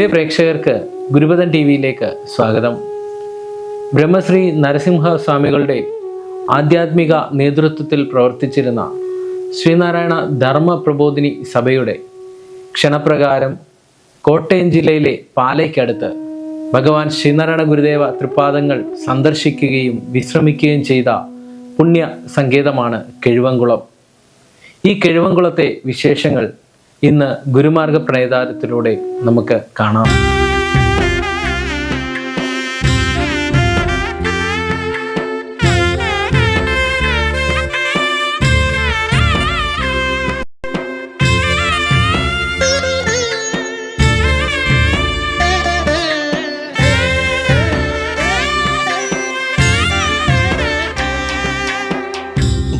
പ്രിയ പ്രേക്ഷകർക്ക് ഗുരുപദൻ ടി വിയിലേക്ക് സ്വാഗതം. ബ്രഹ്മശ്രീ നരസിംഹ സ്വാമികളുടെ ആധ്യാത്മിക നേതൃത്വത്തിൽ പ്രവർത്തിച്ചിരുന്ന ശ്രീനാരായണ ധർമ്മ പ്രബോധിനി സഭയുടെ ക്ഷണപ്രകാരം കോട്ടയം ജില്ലയിലെ പാലയ്ക്കടുത്ത് ഭഗവാൻ ശ്രീനാരായണ ഗുരുദേവ തൃപ്പാദങ്ങൾ സന്ദർശിക്കുകയും വിശ്രമിക്കുകയും ചെയ്ത പുണ്യ സങ്കേതമാണ് കിഴുവങ്കുളം ഈ കിഴുവങ്കുളത്തെ വിശേഷങ്ങൾ ഇന്ന് ഗുരുമാർഗ പ്രണയതാരത്തിലൂടെ നമുക്ക് കാണാം.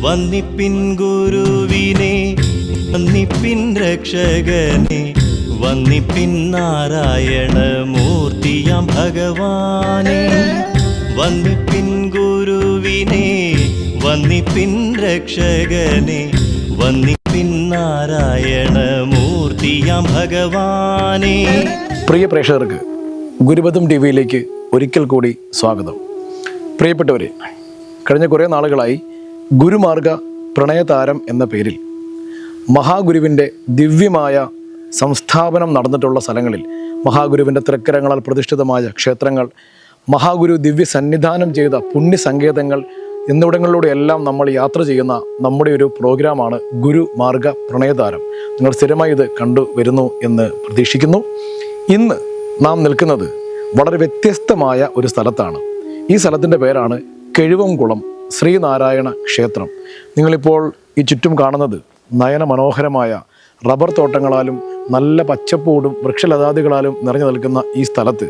വന്നിപ്പിൻ ഗുരുവിനെ വന്നിപ്പിൻ രക്ഷകനെ വന്നിപ്പിൻ നാരായണ മൂർത്തിയാം ഭഗവാനെ. വന്നിപ്പിൻ ഗുരുവിനെ വന്നിപ്പിൻ രക്ഷകനെ വന്നിപ്പിൻ നാരായണ മൂർത്തിയാം ഭഗവാനെ. പ്രിയ പ്രേക്ഷകർക്ക് ഗുരുപദം ടി വിയിലേക്ക് ഒരിക്കൽ കൂടി സ്വാഗതം. പ്രിയപ്പെട്ടവരെ കഴിഞ്ഞ കുറേ നാളുകളായി ഗുരുമാർഗ പ്രണയതാരം എന്ന പേരിൽ മഹാഗുരുവിന്റെ ദിവ്യമായ സംസ്ഥാപനം നടന്നിട്ടുള്ള സ്ഥലങ്ങളിൽ മഹാഗുരുവിന്റെ തൃക്കരങ്ങളാൽ പ്രതിഷ്ഠിതമായ ക്ഷേത്രങ്ങൾ മഹാഗുരു ദിവ്യ സന്നിധാനം ചെയ്ത പുണ്യസങ്കേതങ്ങൾ എന്നിവിടങ്ങളിലൂടെയെല്ലാം നമ്മൾ യാത്ര ചെയ്യുന്ന നമ്മുടെ ഒരു പ്രോഗ്രാമാണ് ഗുരു മാർഗ പ്രണയതാരം നിങ്ങൾ സ്ഥിരമായി ഇത് കണ്ടു വരുന്നു എന്ന് പ്രതീക്ഷിക്കുന്നു. ഇന്ന് നാം നിൽക്കുന്നത് വളരെ വ്യത്യസ്തമായ ഒരു സ്ഥലത്താണ്. ഈ സ്ഥലത്തിന്റെ പേരാണ് കെഴുവംകുളം ശ്രീനാരായണ ക്ഷേത്രം. നിങ്ങളിപ്പോൾ ഈ ചുറ്റും കാണുന്നത് നയന മനോഹരമായ റബ്ബർ തോട്ടങ്ങളാലും നല്ല പച്ചപ്പൂടും വൃക്ഷലതാദികളാലും നിറഞ്ഞു നിൽക്കുന്ന ഈ സ്ഥലത്ത്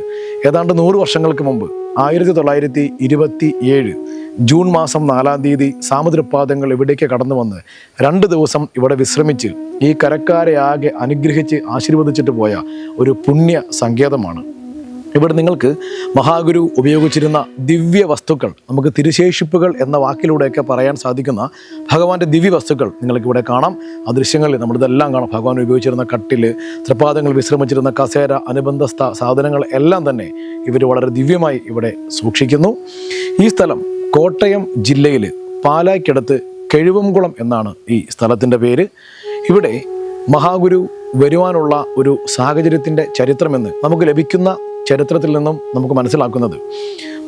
ഏതാണ്ട് നൂറ് വർഷങ്ങൾക്ക് മുമ്പ് ആയിരത്തി തൊള്ളായിരത്തി ഇരുപത്തി ഏഴ് ജൂൺ മാസം നാലാം തീയതി സാമുദ്രപാദങ്ങൾ ഇവിടേക്ക് കടന്നു വന്ന് രണ്ട് ദിവസം ഇവിടെ വിശ്രമിച്ച് ഈ കരക്കാരെ ആകെ അനുഗ്രഹിച്ച് ആശീർവദിച്ചിട്ട് പോയ ഒരു പുണ്യ സങ്കേതമാണ്. ഇവിടെ നിങ്ങൾക്ക് മഹാഗുരു ഉപയോഗിച്ചിരുന്ന ദിവ്യ വസ്തുക്കൾ നമുക്ക് തിരുശേഷിപ്പുകൾ എന്ന വാക്കിലൂടെയൊക്കെ പറയാൻ സാധിക്കുന്ന ഭഗവാന്റെ ദിവ്യ വസ്തുക്കൾ നിങ്ങൾക്ക് ഇവിടെ കാണാം. ആ ദൃശ്യങ്ങളിൽ നമ്മളിതെല്ലാം കാണാം. ഭഗവാൻ ഉപയോഗിച്ചിരുന്ന കട്ടിൽ തൃപ്പാദങ്ങൾ വിശ്രമിച്ചിരുന്ന കസേര അനുബന്ധസ്ഥ സാധനങ്ങൾ എല്ലാം തന്നെ ഇവർ വളരെ ദിവ്യമായി ഇവിടെ സൂക്ഷിക്കുന്നു. ഈ സ്ഥലം കോട്ടയം ജില്ലയിൽ പാലായ്ക്കടുത്ത് കെഴുവംകുളം എന്നാണ് ഈ സ്ഥലത്തിന്റെ പേര്. ഇവിടെ മഹാഗുരു വരുവാനുള്ള ഒരു സാഹചര്യത്തിന്റെ ചരിത്രമെന്ന് നമുക്ക് ലഭിക്കുന്ന ചരിത്രത്തിൽ നിന്നും നമുക്ക് മനസ്സിലാക്കുന്നത്.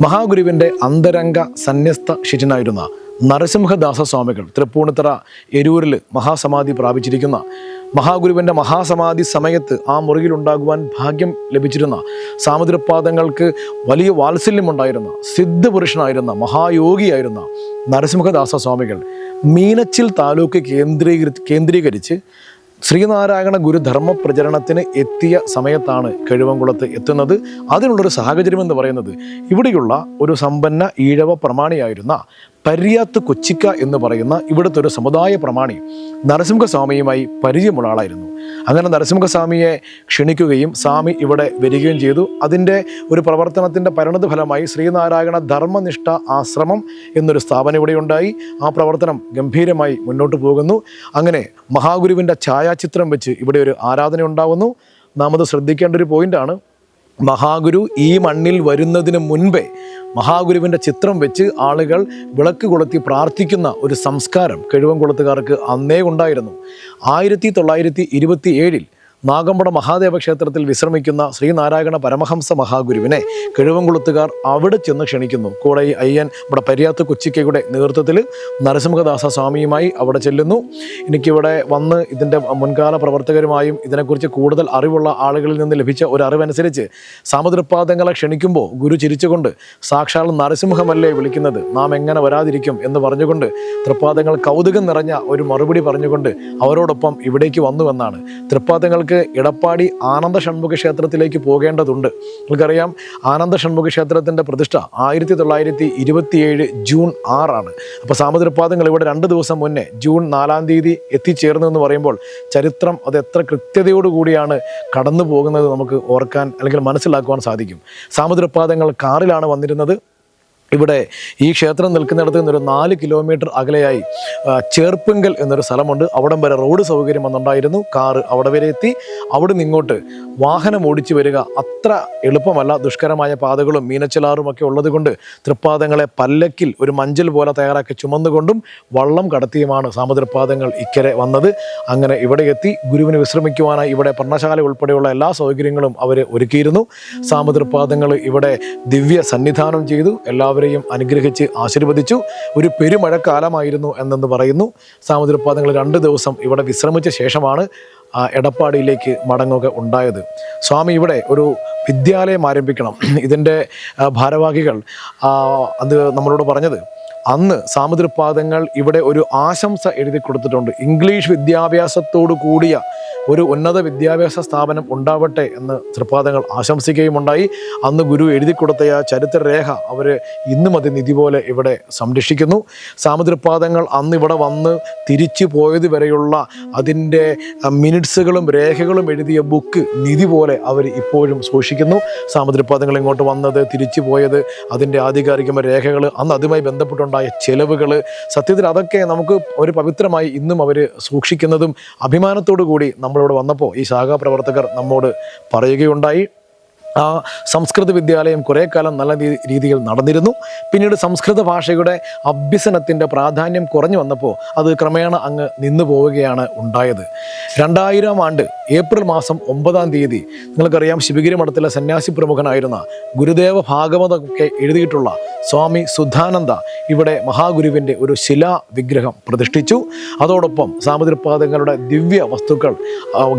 മഹാഗുരുവിന്റെ അന്തരംഗ സന്യസ്ത ശിഷ്യനായിരുന്ന നരസിംഹദാസ സ്വാമികൾ തൃപ്പൂണിത്തറ എരൂരിൽ മഹാസമാധി പ്രാപിച്ചിരിക്കുന്ന മഹാഗുരുവിന്റെ മഹാസമാധി സമയത്ത് ആ മുറിയിൽ മുറിയിലുണ്ടാകുവാൻ ഭാഗ്യം ലഭിച്ചിരുന്ന സാമുദ്രപാദങ്ങൾക്ക് വലിയ വാത്സല്യമുണ്ടായിരുന്ന സിദ്ധപുരുഷനായിരുന്ന മഹായോഗിയായിരുന്ന നരസിംഹദാസ സ്വാമികൾ മീനച്ചിൽ താലൂക്ക് കേന്ദ്രീകരി കേന്ദ്രീകരിച്ച് ശ്രീനാരായണ ഗുരു ധർമ്മ പ്രചരണത്തിന് എത്തിയ സമയത്താണ് കഴിവംകുളത്ത് എത്തുന്നത്. അതിനുള്ളൊരു സാഹചര്യം എന്ന് പറയുന്നത് ഇവിടെയുള്ള ഒരു സമ്പന്ന ഈഴവ പ്രമാണിയായിരുന്ന പര്യാത്ത് കൊച്ചിക്ക എന്ന് പറയുന്ന ഇവിടുത്തെ ഒരു സമുദായ പ്രമാണി നരസിംഹസ്വാമിയുമായി പരിചയമുള്ള ആളായിരുന്നു. അങ്ങനെ നരസിംഹസ്വാമിയെ ക്ഷണിക്കുകയും സ്വാമി ഇവിടെ വരികയും ചെയ്തു. അതിന്റെ ഒരു പ്രവർത്തനത്തിന്റെ പരിണത ഫലമായി ശ്രീനാരായണ ധർമ്മനിഷ്ഠ ആശ്രമം എന്നൊരു സ്ഥാപനം ഇവിടെ ഉണ്ടായി. ആ പ്രവർത്തനം ഗംഭീരമായി മുന്നോട്ട് പോകുന്നു. അങ്ങനെ മഹാഗുരുവിന്റെ ഛായാചിത്രം വെച്ച് ഇവിടെ ഒരു ആരാധന ഉണ്ടാവുന്നു. നാം അത് ശ്രദ്ധിക്കേണ്ട ഒരു പോയിന്റാണ് മഹാഗുരു ഈ മണ്ണിൽ വരുന്നതിന് മുൻപേ മഹാഗുരുവിന്റെ ചിത്രം വെച്ച് ആളുകൾ വിളക്ക് കൊളുത്തി പ്രാർത്ഥിക്കുന്ന ഒരു സംസ്കാരം കഴിവൻകുളത്തുകാർക്ക് അന്നേ ഉണ്ടായിരുന്നു. ആയിരത്തി തൊള്ളായിരത്തി ഇരുപത്തി ഏഴിൽ നാഗമ്പട മഹാദേവ ക്ഷേത്രത്തിൽ വിശ്രമിക്കുന്ന ശ്രീനാരായണ പരമഹംസ മഹാഗുരുവിനെ കിഴവംകുളത്തുകാർ അവിടെ ചെന്ന് ക്ഷണിക്കുന്നു. കൂടെ ഈ അയ്യൻ ഇവിടെ പര്യാത്ത കൊച്ചിക്കയുടെ നേതൃത്വത്തിൽ നരസിംഹദാസ സ്വാമിയുമായി അവിടെ ചെല്ലുന്നു. എനിക്കിവിടെ വന്ന് ഇതിന്റെ മുൻകാല പ്രവർത്തകരുമായും ഇതിനെക്കുറിച്ച് കൂടുതൽ അറിവുള്ള ആളുകളിൽ നിന്ന് ലഭിച്ച ഒരു അറിവനുസരിച്ച് സാമുദ്രപാദങ്ങളെ ക്ഷണിക്കുമ്പോൾ ഗുരു ചിരിച്ചുകൊണ്ട് സാക്ഷാൽ നരസിംഹമല്ലേ വിളിക്കുന്നത്? നാം എങ്ങനെ വരാതിരിക്കും? എന്ന് പറഞ്ഞുകൊണ്ട് തൃപ്പാദങ്ങൾ കൗതുകം നിറഞ്ഞ ഒരു മറുപടി പറഞ്ഞുകൊണ്ട് അവരോടൊപ്പം ഇവിടേക്ക് വന്നുവെന്നാണ് തൃപ്പാദങ്ങൾക്ക് ഇടപ്പാടി ആനന്ദ ഷൺമുഖ ക്ഷേത്രത്തിലേക്ക് പോകേണ്ടതുണ്ട്. നിങ്ങൾക്കറിയാം ആനന്ദ ഷൺമുഖ ക്ഷേത്രത്തിന്റെ പ്രതിഷ്ഠ ആയിരത്തി തൊള്ളായിരത്തി ഇരുപത്തിയേഴ് ജൂൺ ആറാണ്. അപ്പോൾ സാമുദ്രപാദങ്ങൾ ഇവിടെ രണ്ട് ദിവസം മുന്നേ ജൂൺ നാലാം തീയതി എത്തിച്ചേർന്നു എന്ന് പറയുമ്പോൾ ചരിത്രം അത് എത്ര കൃത്യതയോടുകൂടിയാണ് കടന്നു പോകുന്നത് നമുക്ക് ഓർക്കാൻ അല്ലെങ്കിൽ മനസ്സിലാക്കുവാൻ സാധിക്കും. സാമുദ്രപാദങ്ങൾ കാറിലാണ് വന്നിരുന്നത്. ഇവിടെ ഈ ക്ഷേത്രം നിൽക്കുന്നിടത്ത് നിന്നൊരു നാല് കിലോമീറ്റർ അകലെയായി ചേർപ്പുങ്കൽ എന്നൊരു സ്ഥലമുണ്ട്. അവിടം വരെ റോഡ് സൗകര്യം വന്നുണ്ടായിരുന്നു. കാറ് അവിടെ വരെ എത്തി. അവിടെ നിന്ന് ഇങ്ങോട്ട് വാഹനം ഓടിച്ചു വരിക അത്ര എളുപ്പമല്ല. ദുഷ്കരമായ പാതകളും മീനച്ചിലാറും ഒക്കെ ഉള്ളതുകൊണ്ട് തൃപ്പാദങ്ങളെ പല്ലക്കിൽ ഒരു മഞ്ചൽ പോലെ തയ്യാറാക്കി ചുമന്നുകൊണ്ടും വള്ളം കടത്തിയുമാണ് സാമുദ്രപാദങ്ങൾ ഇക്കരെ വന്നത്. അങ്ങനെ ഇവിടെ എത്തി. ഗുരുവിന് വിശ്രമിക്കുവാനായി ഇവിടെ പർണശാല ഉൾപ്പെടെയുള്ള എല്ലാ സൗകര്യങ്ങളും അവർ ഒരുക്കിയിരുന്നു. സാമുദ്രപാദങ്ങൾ ഇവിടെ ദിവ്യ സന്നിധാനം ചെയ്തു എല്ലാവരെയും അനുഗ്രഹിച്ച് ആശീർവദിച്ചു. ഒരു പെരുമഴക്കാലമായിരുന്നു എന്നെന്ന് പറയുന്നു. സാമുദ്രപാദങ്ങൾ രണ്ട് ദിവസം ഇവിടെ വിശ്രമിച്ച ശേഷമാണ് എടപ്പാടിയിലേക്ക് മടങ്ങുക ഉണ്ടായത്. സ്വാമി ഇവിടെ ഒരു വിദ്യാലയം ആരംഭിക്കണം. ഇതിന്റെ ഭാരവാഹികൾ അത് നമ്മളോട് പറഞ്ഞത് അന്ന് സാമുദ്രപാദങ്ങൾ ഇവിടെ ഒരു ആശംസ എഴുതി കൊടുത്തിട്ടുണ്ട്. ഇംഗ്ലീഷ് വിദ്യാഭ്യാസത്തോടു കൂടിയ ഒരു ഉന്നത വിദ്യാഭ്യാസ സ്ഥാപനം ഉണ്ടാവട്ടെ എന്ന് തൃപ്പാദങ്ങൾ ആശംസിക്കുകയുമുണ്ടായി. അന്ന് ഗുരു എഴുതി കൊടുത്ത ആ ചരിത്രരേഖ അവർ ഇന്നും അത് നിധി പോലെ ഇവിടെ സംരക്ഷിക്കുന്നു. സാമുദ്രപാദങ്ങൾ അന്ന് ഇവിടെ വന്ന് തിരിച്ചു പോയത് വരെയുള്ള അതിന്റെ മിനിറ്റ്സുകളും രേഖകളും എഴുതിയ ബുക്ക് നിധി പോലെ അവർ ഇപ്പോഴും സൂക്ഷിക്കുന്നു. സാമുദ്രപാദങ്ങൾ ഇങ്ങോട്ട് വന്നത് തിരിച്ചു പോയത് അതിന്റെ ആധികാരികമായ രേഖകൾ അന്ന് അതുമായി ബന്ധപ്പെട്ടുണ്ടായ ചെലവുകൾ. സത്യത്തിൽ അതൊക്കെ നമുക്ക് ഒരു പവിത്രമായി ഇന്നും അവർ സൂക്ഷിക്കുന്നതും അഭിമാനത്തോടു കൂടി നമ്മളോട് വന്നപ്പോൾ ഈ ശാഖാ പ്രവർത്തകർ നമ്മോട് പറയുകയുണ്ടായി. ആ സംസ്കൃത വിദ്യാലയം കുറേ കാലം നല്ല രീതിയിൽ നടന്നിരുന്നു. പിന്നീട് സംസ്കൃത ഭാഷയുടെ അഭ്യസനത്തിന്റെ പ്രാധാന്യം കുറഞ്ഞു വന്നപ്പോൾ അത് ക്രമേണ അങ്ങ് നിന്നു പോവുകയാണ് ഉണ്ടായത്. രണ്ടായിരം ആണ്ട് ഏപ്രിൽ മാസം ഒമ്പതാം തീയതി നിങ്ങൾക്കറിയാം ശിവഗിരി മഠത്തിലെ സന്യാസി പ്രമുഖനായിരുന്ന ഗുരുദേവ ഭാഗവതമൊക്കെ എഴുതിയിട്ടുള്ള സ്വാമി സുധാനന്ദ ഇവിടെ മഹാഗുരുവിന്റെ ഒരു ശിലാ വിഗ്രഹം പ്രതിഷ്ഠിച്ചു. അതോടൊപ്പം സാമുദ്രപാദങ്ങളുടെ ദിവ്യ വസ്തുക്കൾ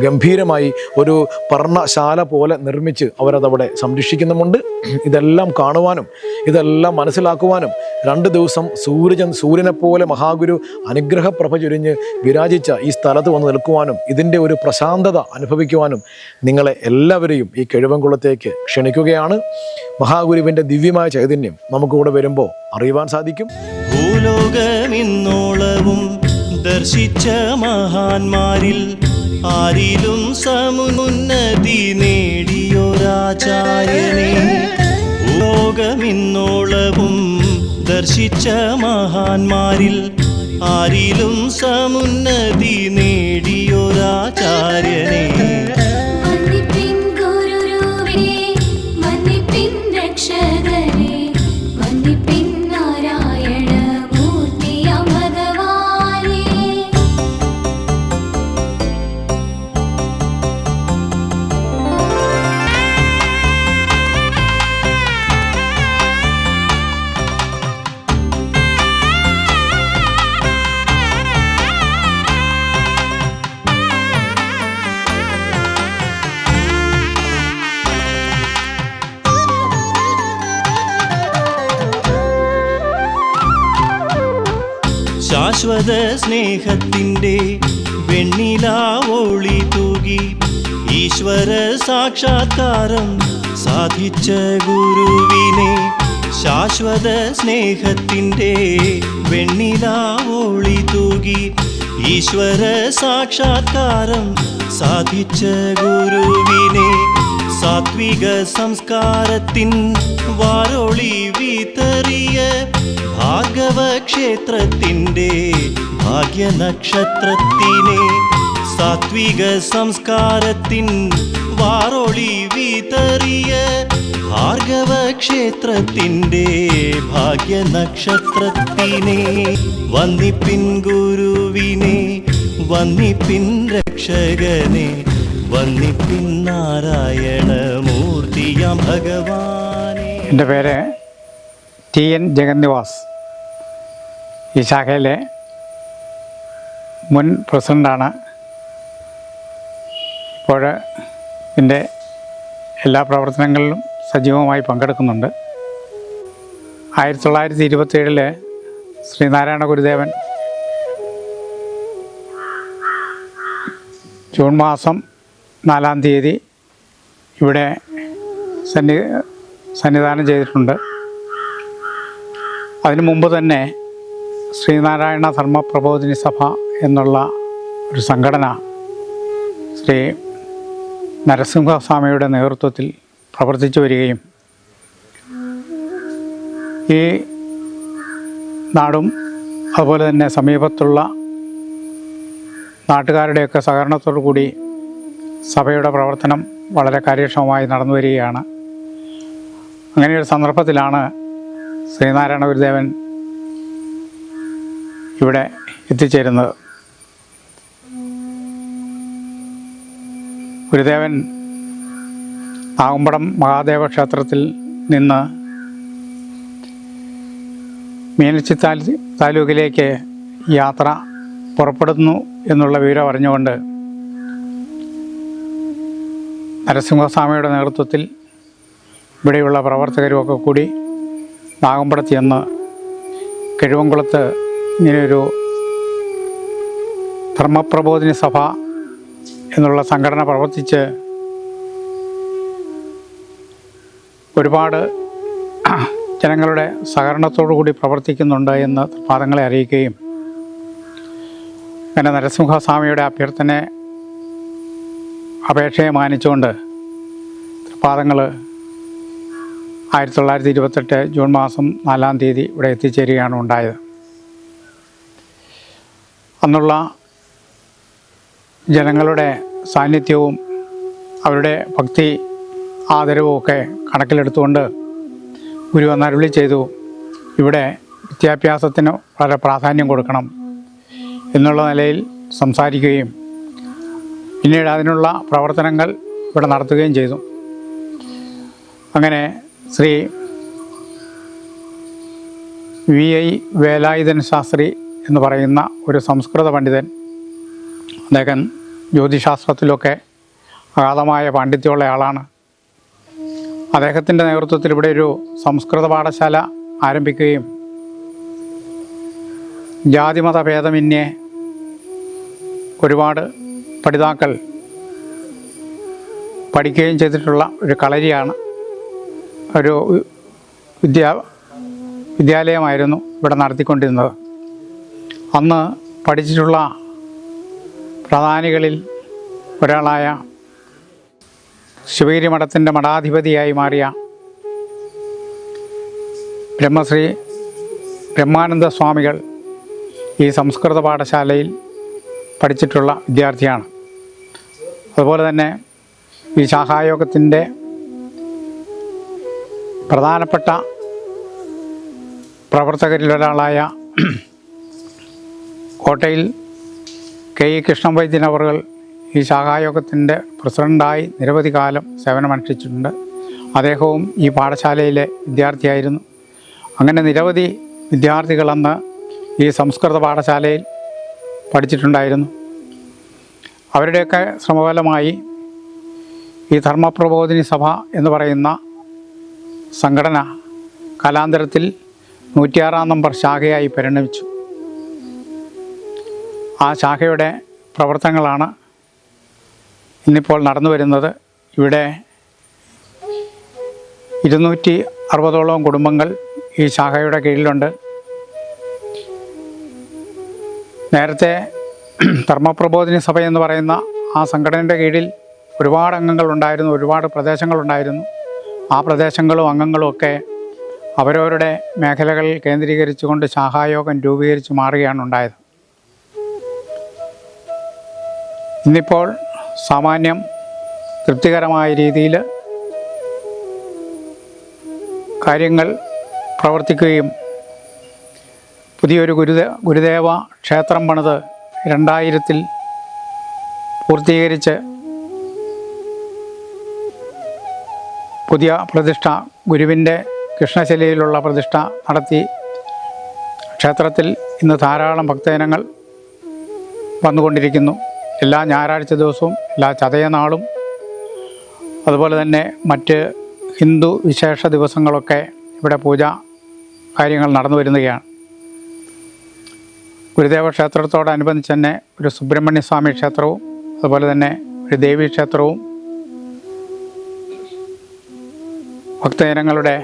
ഗംഭീരമായി ഒരു പർണശാല പോലെ നിർമ്മിച്ച് അവരതവിടെ സംരക്ഷിക്കുന്നുമുണ്ട്. ഇതെല്ലാം കാണുവാനും ഇതെല്ലാം മനസ്സിലാക്കുവാനും രണ്ട് ദിവസം സൂര്യൻ സൂര്യനെ പോലെ മഹാഗുരു അനുഗ്രഹപ്രഭ ചൊരിഞ്ഞ് വിരാജിച്ച ഈ സ്ഥലത്ത് വന്ന് നിൽക്കുവാനും ഇതിന്റെ ഒരു പ്രശാന്തത അനുഭവിക്കുവാനും നിങ്ങളെ എല്ലാവരെയും ഈ കിഴുവൻകുളത്തേക്ക് ക്ഷണിക്കുകയാണ്. മഹാഗുരുവിന്റെ ദിവ്യമായ ചൈതന്യം നമുക്കിവിടെ വരുമ്പോൾ അറിയുവാൻ സാധിക്കും. ഭൂലോകമിന്നോളവും ദർശിച്ച മഹാന്മാരിൽ ആരിലും സമുന്നതി നേടിയൊരാചാര്യനെ ഭൂലോകമിന്നോളവും ദർശിച്ച മഹാന്മാരിൽ ആരിലും സമുന്നതി നേടിയൊരാചാര്യനെ ശാശ്വത സ്നേഹത്തിന്റെ വെണ്ണിലാവോളി തൂകി ഈശ്വര സാക്ഷാത്കാരം സാധിച്ച ഗുരുവിനെ ശാശ്വത സ്നേഹത്തിന്റെ വെണ്ണിലാവോളി തൂകി ഈശ്വര സാക്ഷാത്കാരം സാധിച്ച ഗുരുവിനെ സാത്വിക സംസ്കാരത്തിൻ വാരോളി വിതറിയ ഭാഗവ ക്ഷേത്രത്തിന്റെ ഭാഗ്യനക്ഷത്രത്തിനെ സാത്വിക സംസ്കാരത്തിൻ വാരോളി വിതറിയ ഭാർഗവ ക്ഷേത്രത്തിന്റെ ഭാഗ്യനക്ഷത്രത്തിനെ വന്നിപ്പിൻ ഗുരുവിനെ വന്നിപ്പിൻ രക്ഷകനെ ഭഗവാനെ. എന്റെ പേര് ടി എൻ ജഗന്നിവാസ്. ഈ ശാഖയിലെ മുൻ പ്രസിഡന്റാണ് ഇപ്പോൾ ഇതിന്റെ എല്ലാ പ്രവർത്തനങ്ങളിലും സജീവമായി പങ്കെടുക്കുന്നുണ്ട്. ആയിരത്തി തൊള്ളായിരത്തി ഇരുപത്തേഴിൽ ശ്രീനാരായണ ഗുരുദേവൻ ജൂൺ മാസം നാലാം തീയതി ഇവിടെ സന്നി സന്നിധാനം ചെയ്തിട്ടുണ്ട്. അതിനു മുമ്പ് തന്നെ ശ്രീനാരായണ ധർമ്മ പ്രബോധിനി സഭ എന്നുള്ള ഒരു സംഘടന ശ്രീ നരസിംഹസ്വാമിയുടെ നേതൃത്വത്തിൽ പ്രവർത്തിച്ചു വരികയും ഈ നാടും അതുപോലെ തന്നെ സമീപത്തുള്ള നാട്ടുകാരുടെയൊക്കെ സഹകരണത്തോടു കൂടി സഭയുടെ പ്രവർത്തനം വളരെ കാര്യക്ഷമമായി നടന്നു വരികയാണ്. അങ്ങനെയൊരു സന്ദർഭത്തിലാണ് ശ്രീനാരായണ ഗുരുദേവൻ ഇവിടെ എത്തിച്ചേരുന്നത്. ഗുരുദേവൻ നാഗമ്പടം മഹാദേവ ക്ഷേത്രത്തിൽ നിന്ന് മീനച്ചി താലൂ താലൂക്കിലേക്ക് യാത്ര പുറപ്പെടുന്നു എന്നുള്ള വിവരം അറിഞ്ഞുകൊണ്ട് നരസിംഹസ്വാമിയുടെ നേതൃത്വത്തിൽ ഇവിടെയുള്ള പ്രവർത്തകരുമൊക്കെ കൂടി നാഗമ്പടത്ത് ചെന്ന് കിഴുവംകുളത്ത് ഇങ്ങനെയൊരു ധർമ്മപ്രബോധിനി സഭ എന്നുള്ള സംഘടന പ്രവർത്തിച്ച് ഒരുപാട് ജനങ്ങളുടെ സഹകരണത്തോടു കൂടി പ്രവർത്തിക്കുന്നുണ്ട് എന്ന് പാദങ്ങളെ അറിയിക്കുകയും അങ്ങനെ നരസിംഹസ്വാമിയുടെ അഭ്യർത്ഥന അപേക്ഷയെ മാനിച്ചുകൊണ്ട് പാദങ്ങൾ ആയിരത്തി തൊള്ളായിരത്തി ഇരുപത്തെട്ട് ജൂൺ മാസം നാലാം തീയതി ഇവിടെ എത്തിച്ചേരുകയാണ് ഉണ്ടായത്. അന്നുള്ള ജനങ്ങളുടെ സാന്നിധ്യവും അവരുടെ ഭക്തി ആദരവും ഒക്കെ കണക്കിലെടുത്തുകൊണ്ട് ഗുരു നരുളി ചെയ്തു ഇവിടെ വിദ്യാഭ്യാസത്തിന് വളരെ പ്രാധാന്യം കൊടുക്കണം എന്നുള്ള നിലയിൽ സംസാരിക്കുകയും പിന്നീട് അതിനുള്ള പ്രവർത്തനങ്ങൾ ഇവിടെ നടത്തുകയും ചെയ്തു. അങ്ങനെ ശ്രീ വി ഐ വേലായുധൻ ശാസ്ത്രി എന്ന് പറയുന്ന ഒരു സംസ്കൃത പണ്ഡിതൻ അദ്ദേഹം ജ്യോതിശാസ്ത്രത്തിലൊക്കെ അഗാധമായ പാണ്ഡിത്യമുള്ള ആളാണ്. അദ്ദേഹത്തിന്റെ നേതൃത്വത്തിൽ ഇവിടെ ഒരു സംസ്കൃത പാഠശാല ആരംഭിക്കുകയും ജാതിമത ഭേദമന്യേ ഒരുപാട് പഠിതാക്കൾ പഠിക്കുകയും ചെയ്തിട്ടുള്ള ഒരു കളരിയാണ് ഒരു വിദ്യാ വിദ്യാലയമായിരുന്നു ഇവിടെ നടത്തിക്കൊണ്ടിരുന്നത്. അന്ന് പഠിച്ചിട്ടുള്ള പ്രധാനികളിൽ ഒരാളായ ശിവഗിരി മഠത്തിന്റെ മഠാധിപതിയായി മാറിയ ബ്രഹ്മശ്രീ ബ്രഹ്മാനന്ദ സ്വാമികൾ ഈ സംസ്കൃത പാഠശാലയിൽ പഠിച്ചിട്ടുള്ള വിദ്യാർത്ഥിയാണ്. അതുപോലെ തന്നെ ഈ ശാഖായോഗത്തിന്റെ പ്രധാനപ്പെട്ട പ്രവർത്തകരിൽ ഒരാളായ കോട്ടയിൽ കെ ഇ കൃഷ്ണൻ വൈദ്യൻ അവർകൾ ഈ ശാഖായോഗത്തിന്റെ പ്രസിഡന്റായി നിരവധി കാലം സേവനമനുഷ്ഠിച്ചിട്ടുണ്ട്. അദ്ദേഹവും ഈ പാഠശാലയിലെ വിദ്യാർത്ഥിയായിരുന്നു. അങ്ങനെ നിരവധി വിദ്യാർത്ഥികളന്ന് ഈ സംസ്കൃത പാഠശാലയിൽ പഠിച്ചിട്ടുണ്ടായിരുന്നു. അവരുടെയൊക്കെ ശ്രമഫലമായി ഈ ധർമ്മപ്രബോധിനി സഭ എന്ന് പറയുന്ന സംഘടന കാലാന്തരത്തിൽ നൂറ്റിയാറാം നമ്പർ ശാഖയായി പരിണമിച്ചു. ആ ശാഖയുടെ പ്രവർത്തനങ്ങളാണ് ഇന്നിപ്പോൾ നടന്നു വരുന്നത്. ഇവിടെ ഇരുന്നൂറ്റി അറുപതോളം കുടുംബങ്ങൾ ഈ ശാഖയുടെ കീഴിലുണ്ട്. നേരത്തെ ധർമ്മപ്രബോധിനി സഭ എന്ന് പറയുന്ന ആ സംഘടനയുടെ കീഴിൽ ഒരുപാട് അംഗങ്ങൾ ഉണ്ടായിരുന്നു ഒരുപാട് പ്രദേശങ്ങളുണ്ടായിരുന്നു ആ പ്രദേശങ്ങളും അംഗങ്ങളും ഒക്കെ അവരവരുടെ മേഖലകൾ കേന്ദ്രീകരിച്ചുകൊണ്ട് ശാഖായോഗം രൂപീകരിച്ച് മാറുകയാണ് ഉണ്ടായത്. ഇന്നിപ്പോൾ സാമാന്യം തൃപ്തികരമായ രീതിയിൽ കാര്യങ്ങൾ പ്രവർത്തിക്കുകയും പുതിയൊരു ഗുരുദേ ഗുരുദേവ ക്ഷേത്രം പണിത് രണ്ടായിരത്തിൽ പൂർത്തീകരിച്ച് പുതിയ പ്രതിഷ്ഠ ഗുരുവിന്റെ കൃഷ്ണശിലയിലുള്ള പ്രതിഷ്ഠ നടത്തി ക്ഷേത്രത്തിൽ ഇന്ന് ധാരാളം ഭക്തജനങ്ങൾ വന്നുകൊണ്ടിരിക്കുന്നു. എല്ലാ ഞായറാഴ്ച ദിവസവും എല്ലാ ചതയനാളും അതുപോലെ തന്നെ മറ്റ് ഹിന്ദു വിശേഷ ദിവസങ്ങളൊക്കെ ഇവിടെ പൂജ കാര്യങ്ങൾ നടന്നു വരുന്നതാണ് ഗുരുദേവ ക്ഷേത്രത്തോടനുബന്ധിച്ച് തന്നെ ഒരു സുബ്രഹ്മണ്യ സ്വാമി ക്ഷേത്രവും അതുപോലെ തന്നെ ഒരു ദേവീ ക്ഷേത്രവും ഭക്തജനങ്ങളുടെ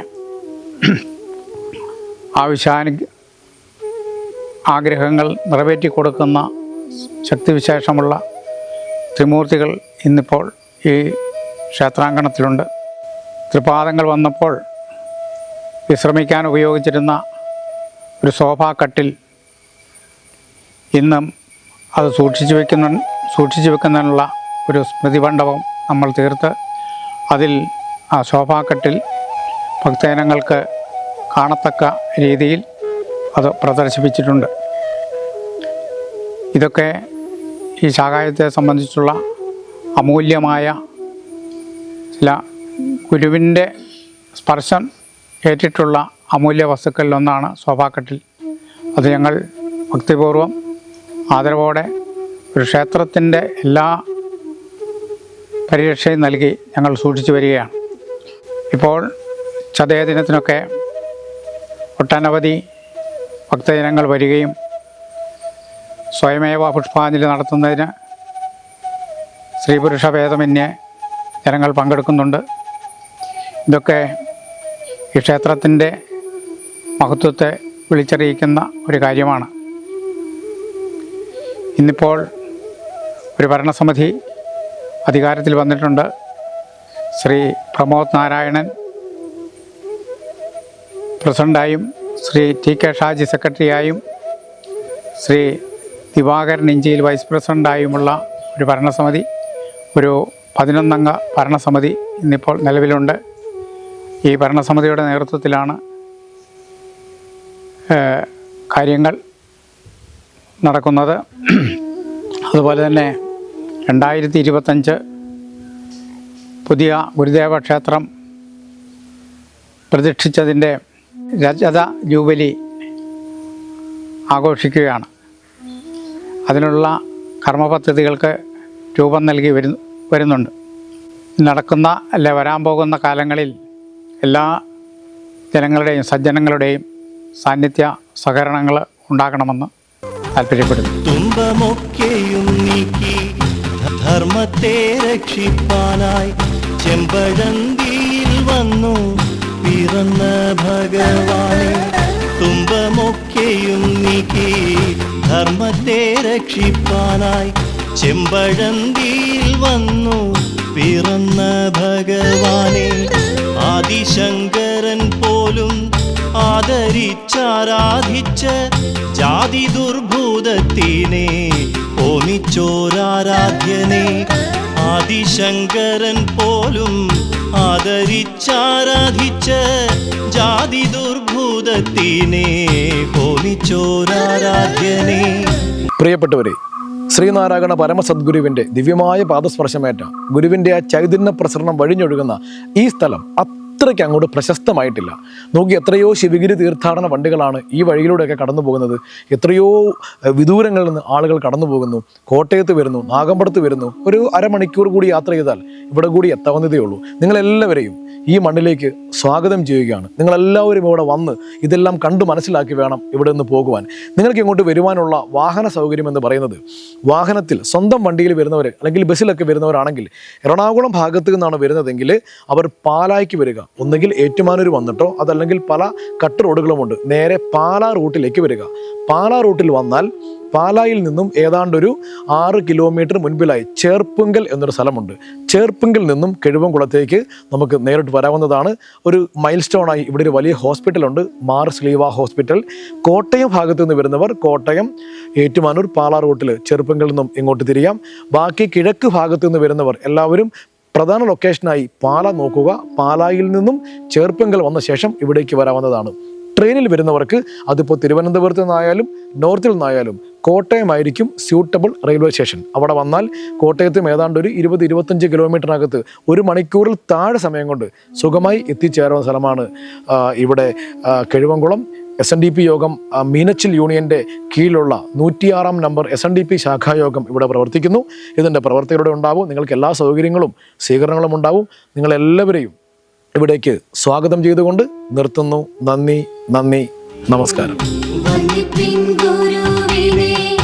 ആവശ്യാനു ആഗ്രഹങ്ങൾ നിറവേറ്റി കൊടുക്കുന്ന ശക്തിവിശേഷമുള്ള ത്രിമൂർത്തികൾ ഇന്നിപ്പോൾ ഈ ക്ഷേത്രാങ്കണത്തിലുണ്ട്. തൃപാദങ്ങൾ വന്നപ്പോൾ വിശ്രമിക്കാൻ ഉപയോഗിച്ചിരുന്ന ഒരു സോഫാ കട്ടിൽ ഇന്നും അത് സൂക്ഷിച്ചു വെക്കുന്ന സൂക്ഷിച്ചു വെക്കുന്നതിനുള്ള ഒരു സ്മൃതി മണ്ഡപം നമ്മൾ തീർത്ത് അതിൽ ആ ശോഭാക്കെട്ടിൽ കട്ടിൽ ഭക്തജനങ്ങൾക്ക് കാണത്തക്ക രീതിയിൽ അത് പ്രദർശിപ്പിച്ചിട്ടുണ്ട്. ഇതൊക്കെ ഈ ശാഖായത്തെ സംബന്ധിച്ചുള്ള അമൂല്യമായ ചില ഗുരുവിന്റെ സ്പർശം ഏറ്റിട്ടുള്ള അമൂല്യ വസ്തുക്കളിലൊന്നാണ് ശോഭാക്കെട്ടിൽ. അത് ഞങ്ങൾ ഭക്തിപൂർവം ആദരവോടെ ഒരു ക്ഷേത്രത്തിന്റെ എല്ലാ പരിരക്ഷയും നൽകി ഞങ്ങൾ സൂക്ഷിച്ചു വരികയാണ്. ഇപ്പോൾ ചതയ ദിനത്തിനൊക്കെ ഒട്ടനവധി ഭക്തജനങ്ങൾ വരികയും സ്വയമേവ പുഷ്പാഞ്ജലി നടത്തുന്നതിന് സ്ത്രീപുരുഷ ഭേദമന്യേ ജനങ്ങൾ പങ്കെടുക്കുന്നുണ്ട്. ഇതൊക്കെ ഈ ക്ഷേത്രത്തിന്റെ മഹത്വത്തെ വിളിച്ചറിയിക്കുന്ന ഒരു കാര്യമാണ്. ഇന്നിപ്പോൾ ഒരു ഭരണസമിതി അധികാരത്തിൽ വന്നിട്ടുണ്ട്. ശ്രീ പ്രമോദ് നാരായണൻ പ്രസിഡന്റായും ശ്രീ ടി കെ ഷാജി സെക്രട്ടറിയായും ശ്രീ ദിവാകരൻ ഇഞ്ചിയിൽ വൈസ് പ്രസിഡന്റായുമുള്ള ഒരു ഭരണസമിതി ഒരു പതിനൊന്നംഗ ഭരണസമിതി ഇന്നിപ്പോൾ നിലവിലുണ്ട്. ഈ ഭരണസമിതിയുടെ നേതൃത്വത്തിലാണ് കാര്യങ്ങൾ നടക്കുന്നത്. അതുപോലെ തന്നെ രണ്ടായിരത്തി ഇരുപത്തഞ്ച് പുതിയ ഗുരുദേവ ക്ഷേത്രം പ്രതിഷ്ഠിച്ചതിന്റെ രജത ജൂബിലി ആഘോഷിക്കുകയാണ്. അതിനുള്ള കർമ്മപദ്ധതികൾക്ക് രൂപം നൽകി വരു വരുന്നുണ്ട്. നടക്കുന്ന അല്ലെ വരാൻ പോകുന്ന കാലങ്ങളിൽ എല്ലാ ജനങ്ങളുടെയും സജ്ജനങ്ങളുടെയും സാന്നിധ്യ സഹകരണങ്ങൾ ഉണ്ടാകണമെന്ന് താല്പര്യപ്പെടുന്നു. തുമ്പമൊക്കെയും നീക്കി ധർമ്മത്തെ രക്ഷിപ്പാനായി ചെമ്പഴന്തിയിൽ വന്നു പിറന്ന ഭഗവാനെ. തുമ്പമൊക്കെയും നീക്കി ധർമ്മത്തെ രക്ഷിപ്പാനായി ചെമ്പഴന്തിയിൽ വന്നു പിറന്ന ഭഗവാനെ. ആദിശങ്കരൻ പോലും ആദരിച്ചാരാധിച്ച ജാതി ദുർഭൂതത്തിനെ ഓമിച്ചോരാരാധ്യനെ ആദിശങ്കരൻ പോലും ആദരിച്ചാരാധിച്ച് ജാതി ദുർഭൂതത്തിനെ ഓമിച്ചോരാരാധ്യനെ പ്രിയപ്പെട്ടവരെ ശ്രീനാരായണ പരമസദ്ഗുരുവിന്റെ ദിവ്യമായ പാദസ്പർശമേറ്റ ഗുരുവിന്റെ ആ ചൈതന്യ പ്രസരണം വഴിഞ്ഞൊഴുകുന്ന ഈ സ്ഥലം അത്രയ്ക്ക് അങ്ങോട്ട് പ്രശസ്തമായിട്ടില്ല. നോക്കി എത്രയോ ശിവഗിരി തീർത്ഥാടന വണ്ടികളാണ് ഈ വഴിയിലൂടെയൊക്കെ കടന്നു പോകുന്നത്. എത്രയോ വിദൂരങ്ങളിൽ നിന്ന് ആളുകൾ കടന്നു പോകുന്നു. കോട്ടയത്ത് വരുന്നു നാഗമ്പടത്ത് വരുന്നു. ഒരു അരമണിക്കൂർ കൂടി യാത്ര ചെയ്താൽ ഇവിടെ കൂടി എത്താവുന്നതേ ഉള്ളൂ. നിങ്ങളെല്ലാവരെയും ഈ മണ്ണിലേക്ക് സ്വാഗതം ചെയ്യുകയാണ്. നിങ്ങളെല്ലാവരും ഇവിടെ വന്ന് ഇതെല്ലാം കണ്ടു മനസ്സിലാക്കി വേണം ഇവിടെ നിന്ന് പോകുവാൻ. നിങ്ങൾക്ക് ഇങ്ങോട്ട് വരുവാനുള്ള വാഹന സൗകര്യം എന്ന് പറയുന്നത് വാഹനത്തിൽ സ്വന്തം വണ്ടിയിൽ വരുന്നവർ അല്ലെങ്കിൽ ബസ്സിലൊക്കെ വരുന്നവരാണെങ്കിൽ എറണാകുളം ഭാഗത്ത് നിന്നാണ് വരുന്നതെങ്കിൽ അവർ പാലായ്ക്ക് വരിക. ഒന്നുകിൽ ഏറ്റുമാനൂർ വന്നിട്ടോ അതല്ലെങ്കിൽ പല കട്ട് റോഡുകളുമുണ്ട്. നേരെ പാലാ റൂട്ടിലേക്ക് വരിക. പാലാ റൂട്ടിൽ വന്നാൽ പാലായിൽ നിന്നും ഏതാണ്ടൊരു ആറ് കിലോമീറ്റർ മുൻപിലായി ചേർപ്പുങ്കൽ എന്നൊരു സ്ഥലമുണ്ട്. ചേർപ്പുങ്കൽ നിന്നും കിഴുവംകുളത്തേക്ക് നമുക്ക് നേരിട്ട് വരാവുന്നതാണ്. ഒരു മൈൽ സ്റ്റോണായി ഇവിടെ ഒരു വലിയ ഹോസ്പിറ്റലുണ്ട് മാർ സ്ലീവ ഹോസ്പിറ്റൽ. കോട്ടയം ഭാഗത്തു നിന്ന് വരുന്നവർ കോട്ടയം ഏറ്റുമാനൂർ പാലാ റൂട്ടിൽ ചെറുപ്പങ്കിൽ നിന്നും ഇങ്ങോട്ട് തിരിയാം. ബാക്കി കിഴക്ക് ഭാഗത്തു നിന്ന് വരുന്നവർ എല്ലാവരും പ്രധാന ലൊക്കേഷനായി പാല നോക്കുക. പാലായിൽ നിന്നും ചേർപ്പങ്കൽ വന്ന ശേഷം ഇവിടേക്ക് വരാവുന്നതാണ്. ട്രെയിനിൽ വരുന്നവർക്ക് അതിപ്പോൾ തിരുവനന്തപുരത്ത് നിന്നായാലും നോർത്തിൽ നിന്നായാലും കോട്ടയമായിരിക്കും സ്യൂട്ടബിൾ റെയിൽവേ സ്റ്റേഷൻ അവിടെ വന്നാൽ കോട്ടയത്തും ഏതാണ്ട് ഒരു ഇരുപത് ഇരുപത്തഞ്ച് കിലോമീറ്ററിനകത്ത് ഒരു മണിക്കൂറിൽ താഴെ സമയം കൊണ്ട് സുഖമായി എത്തിച്ചേരുന്ന സ്ഥലമാണ് ഇവിടെ Kizhuvankulam S N D P യോഗം മീനച്ചിൽ യൂണിയന്റെ കീഴിലുള്ള നൂറ്റിയാറാം number S N D P ശാഖായോഗം ഇവിടെ പ്രവർത്തിക്കുന്നു. ഇതിന്റെ പ്രവർത്തകരുടെ ഉണ്ടാവും. നിങ്ങൾക്ക് എല്ലാ സൗകര്യങ്ങളും സ്വീകരണങ്ങളും ഉണ്ടാവും. നിങ്ങളെല്ലാവരെയും ഇവിടേക്ക് സ്വാഗതം ചെയ്തുകൊണ്ട് നിർത്തുന്നു. നന്ദി നന്ദി. നമസ്കാരം. വന്ദിപ്പിൻ ഗുരുവിനെ